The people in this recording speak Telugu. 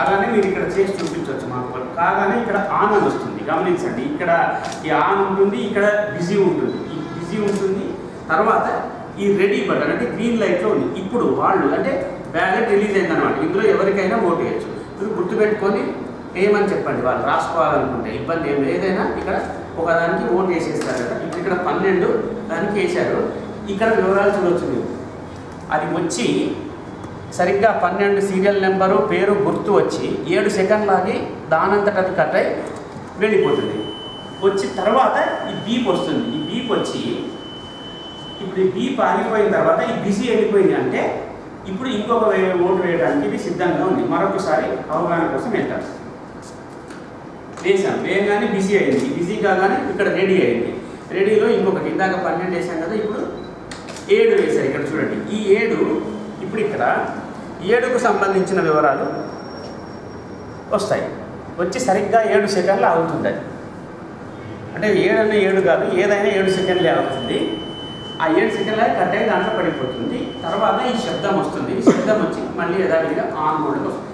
అలానే మీరు ఇక్కడ చేసి చూపించవచ్చు మాకు. కాగానే ఇక్కడ ఆన్ అని వస్తుంది. గమనించండి ఇక్కడ ఈ ఆన్ ఉంటుంది ఇక్కడ బిజీ ఉంటుంది. ఈ బిజీ ఉంటుంది తర్వాత ఈ రెడీ బటన్ అంటే గ్రీన్ లైట్లో ఉంది. ఇప్పుడు వాళ్ళు అంటే బ్యాలెట్ రిలీజ్ అయిందనమాట ఇందులో ఎవరికైనా ఓటు వేయచ్చు. మీరు గుర్తుపెట్టుకొని ఏమని చెప్పండి? వాళ్ళు రాసుకోవాలనుకుంటే ఇబ్బంది ఏం ఏదైనా ఇక్కడ ఒకదానికి ఓటు వేసేస్తారు కదా. ఇప్పుడు ఇక్కడ పన్నెండు దానికి వేశారు. ఇక్కడ వివరాలు చూడవచ్చు మీరు. అది వచ్చి సరిగ్గా పన్నెండు సీరియల్ నెంబరు పేరు గుర్తు వచ్చి ఏడు సెకండ్లు ఆగి దానంతట అది కట్ అయి వెళ్ళిపోతుంది. వచ్చిన తర్వాత ఈ బీప్ వస్తుంది. ఈ బీప్ వచ్చి ఇప్పుడు ఈ బీప్ ఆగిపోయిన తర్వాత ఈ బిజీ వెళ్ళిపోయింది అంటే ఇప్పుడు ఇంకొక వే- ఓటు వేయడానికి ఇది సిద్ధంగా ఉంది. మరొకసారి అవగాహన కోసం వెళ్తాం. వేసాం వేయగానే బిజీ అయింది. బిజీ కాగానే ఇక్కడ రెడీ అయింది. రెడీలో ఇంకొకటి ఇందాక పన్నెండు వేసాం కదా ఇప్పుడు ఏడు వేశారు. ఇక్కడ చూడండి. ఈ ఏడు ఇప్పుడు ఇక్కడ ఏడుకు సంబంధించిన వివరాలు వస్తాయి. వచ్చి సరిగ్గా ఏడు సెకండ్లు అవుతుంది అది అంటే ఏడన్నా ఏడు కాదు ఏదైనా ఏడు సెకండ్లే అవుతుంది. ఆ ఏడు సెకండ్లే కట్ అయ్యి దాంట్లో పడిపోతుంది. తర్వాత ఈ శబ్దం వస్తుంది. ఈ శబ్దం వచ్చి మళ్ళీ యథావిధిగా ఆన్ మోడ్కి వస్తుంది.